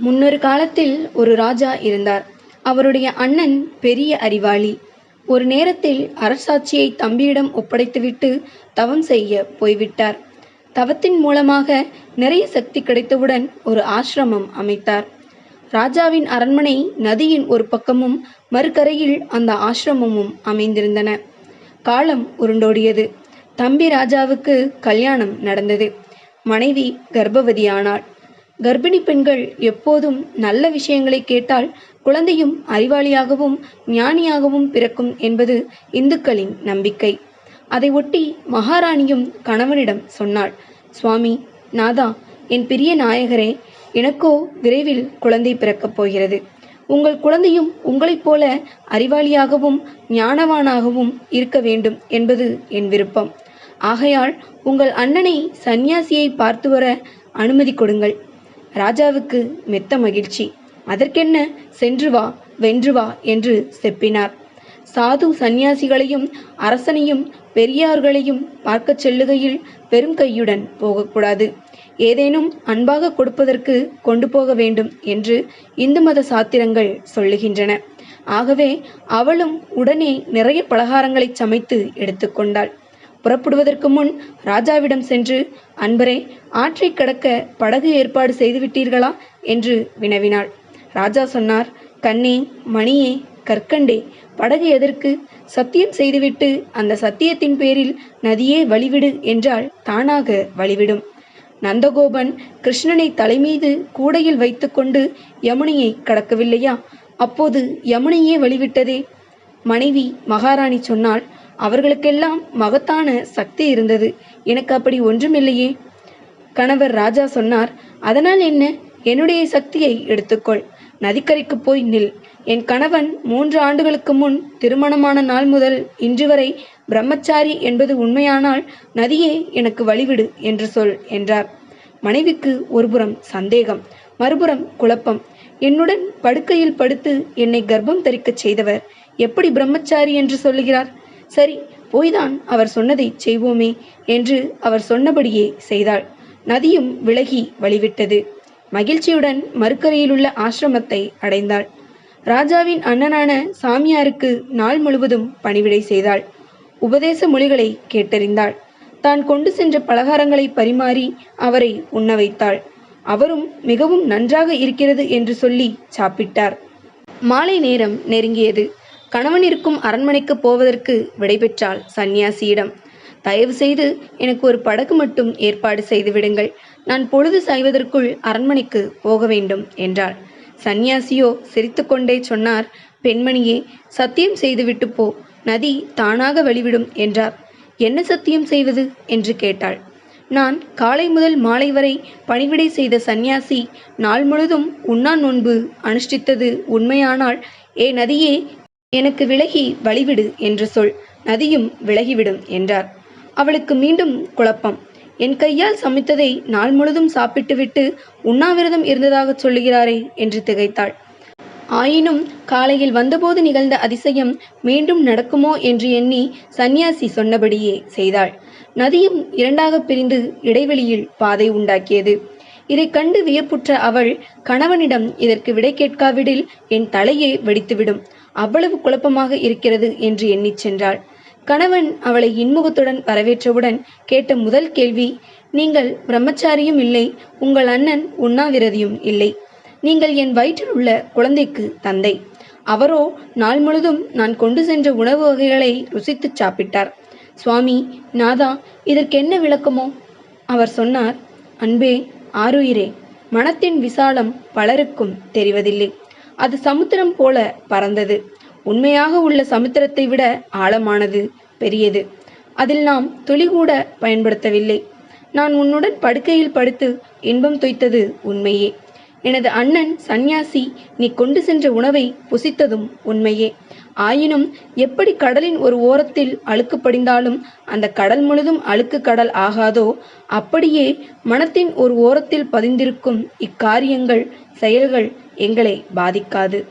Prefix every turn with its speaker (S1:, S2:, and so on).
S1: முன்னொரு காலத்தில் ஒரு ராஜா இருந்தார். அவருடைய அண்ணன் பெரிய அறிவாளி. ஒரு நேரத்தில் அரசாட்சியை தம்பியிடம் ஒப்படைத்துவிட்டு தவம் செய்ய போய்விட்டார். தவத்தின் மூலமாக நிறைய சக்தி கிடைத்தவுடன் ஒரு ஆசிரமம் அமைத்தார். ராஜாவின் அரண்மனை நதியின் ஒரு பக்கமும் மறுக்கரையில் அந்த ஆசிரமமும் அமைந்திருந்தன. காலம் உருண்டோடியது. தம்பி ராஜாவுக்கு கல்யாணம் நடந்தது. மனைவி கர்ப்பவதியானாள். கர்ப்பிணி பெண்கள் எப்போதும் நல்ல விஷயங்களை கேட்டால் குழந்தையும் அறிவாளியாகவும் ஞானியாகவும் பிறக்கும் என்பது இந்துக்களின் நம்பிக்கை. அதை ஒட்டி மகாராணியும் கணவனிடம் சொன்னாள் சுவாமி நாதா என் பிரிய நாயகரே எனக்கோ விரைவில் குழந்தை பிறக்கப் போகிறது. உங்கள் குழந்தையும் உங்களைப் போல அறிவாளியாகவும் ஞானவானாகவும் இருக்க வேண்டும் என்பது என் விருப்பம். ஆகையால் உங்கள் அண்ணனை சந்நியாசியை பார்த்து வர அனுமதி கொடுங்கள். ராஜாவுக்கு மெத்த மகிழ்ச்சி. அதற்கென்ன சென்று வா வென்று வா என்று செப்பினார். சாது சந்நியாசிகளையும் அரசனையும் பெரியார்களையும் பார்க்கச் செல்லுகையில் வெறும் கையுடன் போகக்கூடாது. ஏதேனும் அன்பாக கொடுப்பதற்கு கொண்டு போக வேண்டும் என்று இந்து மத சாத்திரங்கள் சொல்லுகின்றன. ஆகவே அவளும் உடனே நிறைய பலகாரங்களை சமைத்து எடுத்துக்கொண்டாள். புறப்படுவதற்கு முன் ராஜாவிடம் சென்று அன்பரே ஆற்றை கடக்க படகு ஏற்பாடு செய்துவிட்டீர்களா? என்று வினவினாள். ராஜா சொன்னார் கண்ணே மணியே கற்கண்டே படகு எதற்கு? சத்தியம் செய்துவிட்டு அந்த சத்தியத்தின் பேரில் நதியே வழிவிடு என்றால் தானாக வழிவிடும். நந்தகோபன் கிருஷ்ணனை தலைமீது கூடையில் வைத்துக்கொண்டு யமுனையை கடக்கவில்லையா? அப்போது யமுனையே வழிவிட்டதே. மனைவி மகாராணி சொன்னால் அவர்களுக்கெல்லாம் மகத்தான சக்தி இருந்தது. எனக்கு அப்படி ஒன்றுமில்லையே. கணவர் ராஜா சொன்னார் அதனால் என்ன? என்னுடைய சக்தியை எடுத்துக்கொள். நதிக்கரைக்கு போய் நில். என் கணவன் மூன்று ஆண்டுகளுக்கு முன் திருமணமான நாள் முதல் இன்று வரை பிரம்மச்சாரி என்பது உண்மையானால் நதியே எனக்கு வழிவிடு என்று சொல் என்றார். மனைவிக்கு ஒருபுறம் சந்தேகம் மறுபுறம் குழப்பம். என்னுடன் படுக்கையில் படுத்து என்னை கர்ப்பம் தரிக்கச் செய்தவர். எப்படி பிரம்மச்சாரி என்று சொல்லுகிறார்? சரி போய்தான் அவர் சொன்னதை செய்வோமே என்று அவர் சொன்னபடியே செய்தாள். நதியும் விலகி வழிவிட்டது. மகிழ்ச்சியுடன் மறுக்கரையிலுள்ள ஆசிரமத்தை அடைந்தாள். ராஜாவின் அண்ணனான சாமியாருக்கு நாள் முழுவதும் பணிவிடை செய்தாள். உபதேச மொழிகளை கேட்டறிந்தாள். தான் கொண்டு சென்ற பலகாரங்களை பரிமாறி அவரை உண்ண வைத்தாள் அவரும் மிகவும் நன்றாக இருக்கிறது என்று சொல்லி சாப்பிட்டார். மாலை நேரம் நெருங்கியது. கணவன் இருக்கும் அரண்மனைக்கு போவதற்கு விடைபெற்றாள் சந்நியாசியிடம். தயவு செய்து எனக்கு ஒரு படகு மட்டும் ஏற்பாடு செய்து விடுங்கள். நான் பொழுது சாய்வதற்குள் அரண்மனைக்கு போக வேண்டும் என்றாள். சந்நியாசியோ சிரித்துக்கொண்டே சொன்னார் பெண்மணியே சத்தியம் செய்துவிட்டு போ. நதி தானாக வழிவிடும் என்றார். என்ன சத்தியம் செய்வது? என்று கேட்டாள். நான் காலை முதல் மாலை வரை பணிவிடை செய்த சந்நியாசி நாள் முழுதும் உண்ணா நோன்பு அனுஷ்டித்தது உண்மையானால் ஏ நதியே எனக்கு விலகி வழிவிடு என்று சொல் நதியும் விலகிவிடும் என்றார். அவளுக்கு மீண்டும் குழப்பம். என் கையால் சமைத்ததை நாள் முழுதும் சாப்பிட்டுவிட்டு உண்ணாவிரதம் இருந்ததாக சொல்லுகிறாரே என்று திகைத்தாள். ஆயினும் காலையில் வந்தபோது நிகழ்ந்த அதிசயம் மீண்டும் நடக்குமோ என்று எண்ணி சந்நியாசி சொன்னபடியே செய்தாள். நதியும் இரண்டாக பிரிந்து இடைவெளியில் பாதை உண்டாக்கியது. இதை கண்டு வியப்புற்ற அவள் கணவனிடம் இதற்கு விடை கேட்காவிடில் என் தலையே வெடித்துவிடும். அவ்வளவு குழப்பமாக இருக்கிறது என்று எண்ணிச் சென்றாள். கணவன் அவளை இன்முகத்துடன் வரவேற்றவுடன் கேட்ட முதல் கேள்வி நீங்கள் பிரம்மச்சாரியும் இல்லை உங்கள் அண்ணன் உண்ணாவிரதியும் இல்லை. நீங்கள் என் வயிற்றில் உள்ள குழந்தைக்கு தந்தை. அவரோ நாள் முழுதும் நான் கொண்டு சென்ற உணவு வகைகளை ருசித்து சாப்பிட்டார். சுவாமி நாதா இதற்கென்ன விளக்கமோ? அவர் சொன்னார் அன்பே ஆருயிரே மனத்தின் விசாலம் பலருக்கும் தெரிவதில்லை. அது சமுத்திரம் போல பறந்தது. உண்மையாக உள்ள சமுத்திரத்தை விட ஆழமானது பெரியது. அதில் நாம் துளி கூட பயன்படுத்தவில்லை. நான் உன்னுடன் படுக்கையில் படுத்து இன்பம் துய்த்தது உண்மையே. எனது அண்ணன் சந்நியாசி நீ கொண்டு சென்ற உணவை புசித்ததும் உண்மையே. ஆயினும் எப்படி கடலின் ஒரு ஓரத்தில் அழுக்கு படிந்தாலும் அந்த கடல் முழுதும் அழுக்கு கடல் ஆகாதோ அப்படியே மனத்தின் ஒரு ஓரத்தில் பதிந்திருக்கும் இக்காரியங்கள் செயல்கள் எங்களை பாதிக்காது.